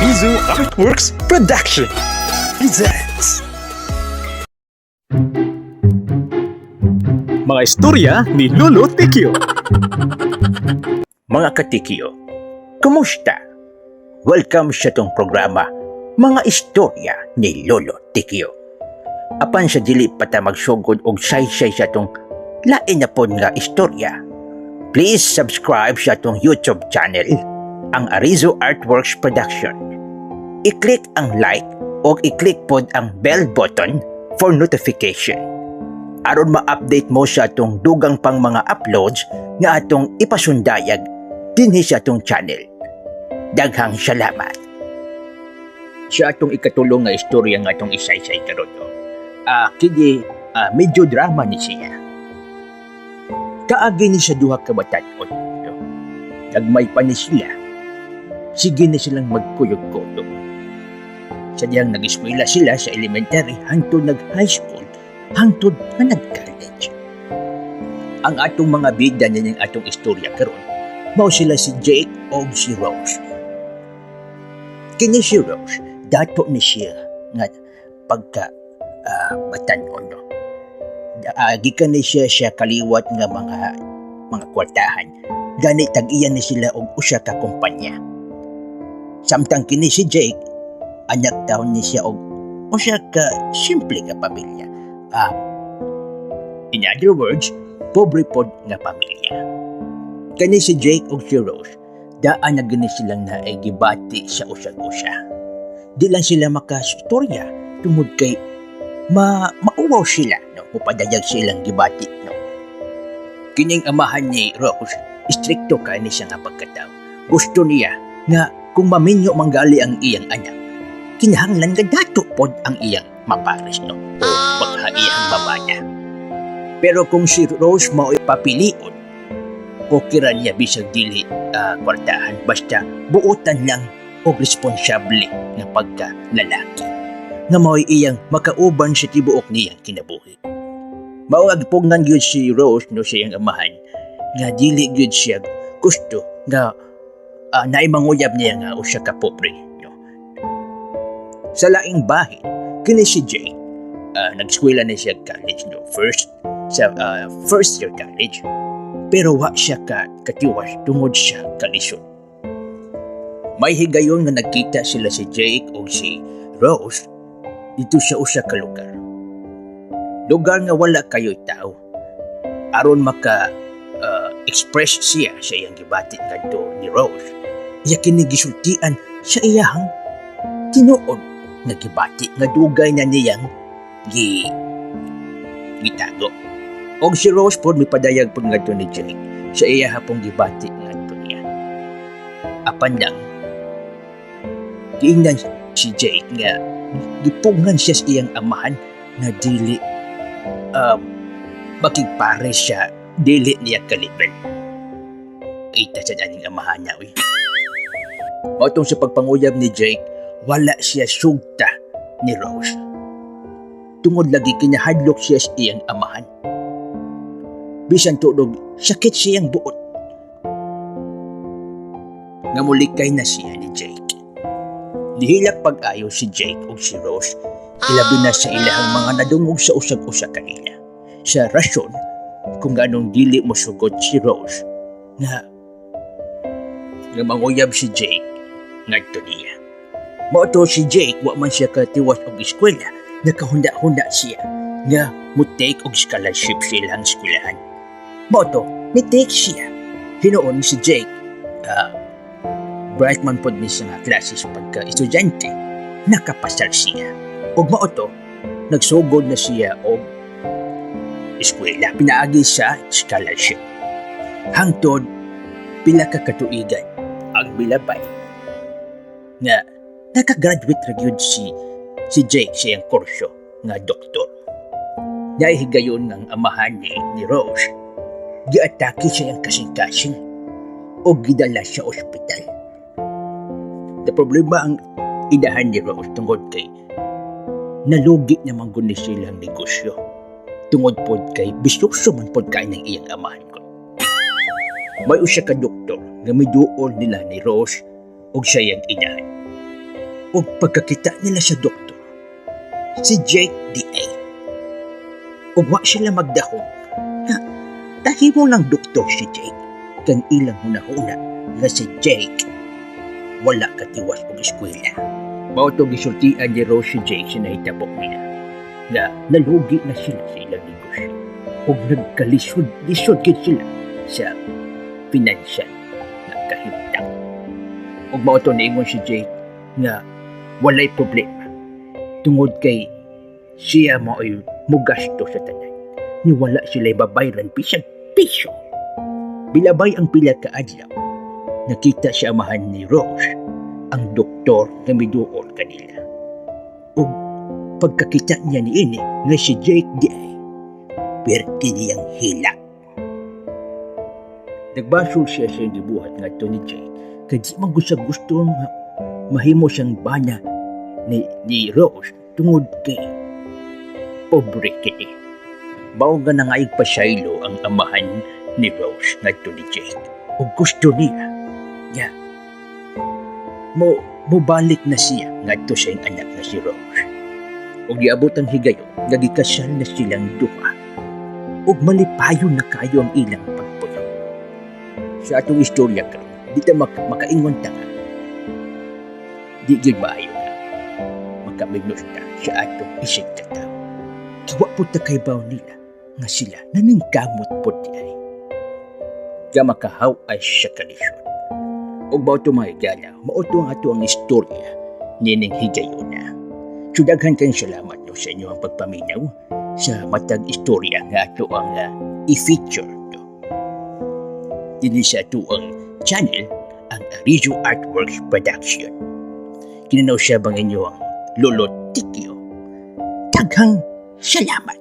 Arizu Artworks Production presents Mga istorya ni Lolo Tikyo Mga katikyo, kumusta? Welcome sa tong programa, Mga Istorya ni Lolo Tikyo. Apan sa dili pa ta magsugod og say-say sa tong lain na pod nga istorya. Please subscribe sa tong YouTube channel, ang Arizo Artworks Production. I-click ang like o i-click pod ang bell button for notification. aron ma-update mo sa atong dugang pang mga uploads nga atong ipasundayag dinhi sa atong channel. Daghang salamat. Sa atong ikatulong nga istorya nga atong isaysay karon. Ah, kini ah, medyo drama ni siya. Kaagi ni sa duha ka bataton. No? Nagmay pa ni sila. Sige na silang magkuyog-kuyog. Sadyang nag-eskwela sila sa elementary hangtod nag-high school hangtod nga nag-college. Ang atong mga bida niya ng atong istorya karon, mao sila si Jake o si Rose. Kini si Rose, dato ni siya nga pagka uh, batanon no. Uh, gikan ni siya siya kaliwat nga mga mga kwartahan. Gani tag-iyan ni sila og usa ka kumpanya. Samtang kini si Jake, anak taon ni siya og usa ka simple nga pamilya. Ah, in other words, pobre pod nga pamilya. Kani si Jake ug si Rose, daan na gani silang naigibati sa usag-usa. Di lang sila makastorya tungod kay ma mauwaw sila no mupadayag silang gibati no. Kining amahan ni Rose, istrikto ka ni siya nga pagkatao. Gusto niya nga kung maminyo manggali ang iyang anak, kinahanglan nga dato pod ang iyang mapares no o maghaiyang babaya. Pero kung si Rose mao ipapilion, okay ra niya bisag dili ah, kwartahan basta buotan lang og responsable nga pagka lalaki nga mao'y iyang makauban sa tibuok niyang kinabuhi. Mao ang pugnan gyud si Rose no sa iyang amahan nga dili gyud siya gusto nga uh, naimanguyab niya nga usa ka pobre. No? Sa laing bahin, kini si Jay uh, nag-eskwela na siya college no first sa uh, first year college pero wa siya ka katiwas tungod siya kalisod may higayon nga nagkita sila si Jake o si Rose dito sa usa ka lugar lugar nga wala kayo'y tao aron maka uh, express siya sa iyang gibati ngadto ni Rose iya kini gisultian sa iyang tinuod nga gibati nga dugay na niyang gi gitago. Og si Rose pod mipadayag pod ngadto ni Jake sa iya hapong gibati ngadto niya. Apan lang giingnan si Jake nga gipungan siya sa iyang amahan nga dili um, makigpare siya dili niya kalibel. Ita sa daning amahan niya, uy. Matong sa pagpanguyab ni Jake, wala siya sugta ni Rose tungod lagi kinahadlok siya sa iyang amahan. Bisan tulog, sakit siyang buot. Ngamulikay na siya ni Jake. Dihilak pag-ayo si Jake o si Rose, ilabi na sa ilahang mga nadungog sa usag-usa kanila. Sa rasyon kung ganong dili mo sugod si Rose nga nga manguyab si Jake ngadto niya. Mao si Jake wa man siya katiwas og eskwela nakahunda-hunda siya nga mo-take og scholarship sa ilang eskwelahan. Moto, ni-take siya. Hinoon si Jake, uh, bright man pod ni siya nga klases pagka estudyante, nakapasal siya. Og maoto, nagsugod na siya og eskwela. Pinaagi sa scholarship. Hangtod, pila ka katuigan ang bilabay nga nakagraduate ra gyud si si Jake siyang kurso nga doktor. Nahihigayon ng amahan ni, ni Rose, giatake siya ang kasing-kasing o gidala sa ospital. The problema ang idahan ni Rose tungod kay nalugi naman guni silang negosyo. Tungod pod kay bisyoso man pod kay ng iyang amahan ko. may usa ka doktor nga miduol nila ni Rose ug siya yung inahan. Ug pagkakita nila sa doktor, si Jake D.A. Ug wa sila magdahog nga tahimo lang doktor si Jake kan ilang hunahuna nga si Jake wala katiwas og eskwela. Mao to gisultian ni Rose si Jake sa nahitabok nila na nalugi na sila sa ilang negosyo ug nagkalisod-lisod gid sila sa pinansyal na kahimtang. Ug mao to niingon si Jake nga walay problema tungod kay siya mao'y mugasto sa tanan. Ni wala sila babayran bisag piso. Bilabay ang pila ka adlaw. Nakita siya amahan ni Rose, ang doktor nga miduol kanila. Ug pagkakita niya ni ini nga si Jake di ay perti niyang hilak. Nagbasol siya sa gibuhat nga to ni Jake kay di man gusto nga mahimo siyang bana ni, ni Rose tungod kay pobre kini. Mao nga nangaig pa Shiloh ang amahan ni Rose nga to ni Jake. O gusto niya nga mo mubalik na siya ngadto sa iyang anak na si Rose. Ug giabot ang higayon nga gikasal na silang duha. Ug malipayon na kayo ang ilang pagpuyo. Sa atong istorya karon, di ta mak makaingon ta nga. Di gyud na makamignos ta sa atong isig ta tao. Kiwa po ta kay baw nila nga sila naningkamot po di ay. Nga makahaw ay siya kalisyon. Ug baw to mga igala, mauto ang ato ang istorya nining higayuna. Sudaghan kayong salamat no sa inyo ang pagpaminaw sa matag istorya nga ato ang uh, i-feature no. Dili sa ato ang channel ang Arizo Artworks Production. Kinanaw siya bang inyo ang Lolo Tikyo. Daghang salamat.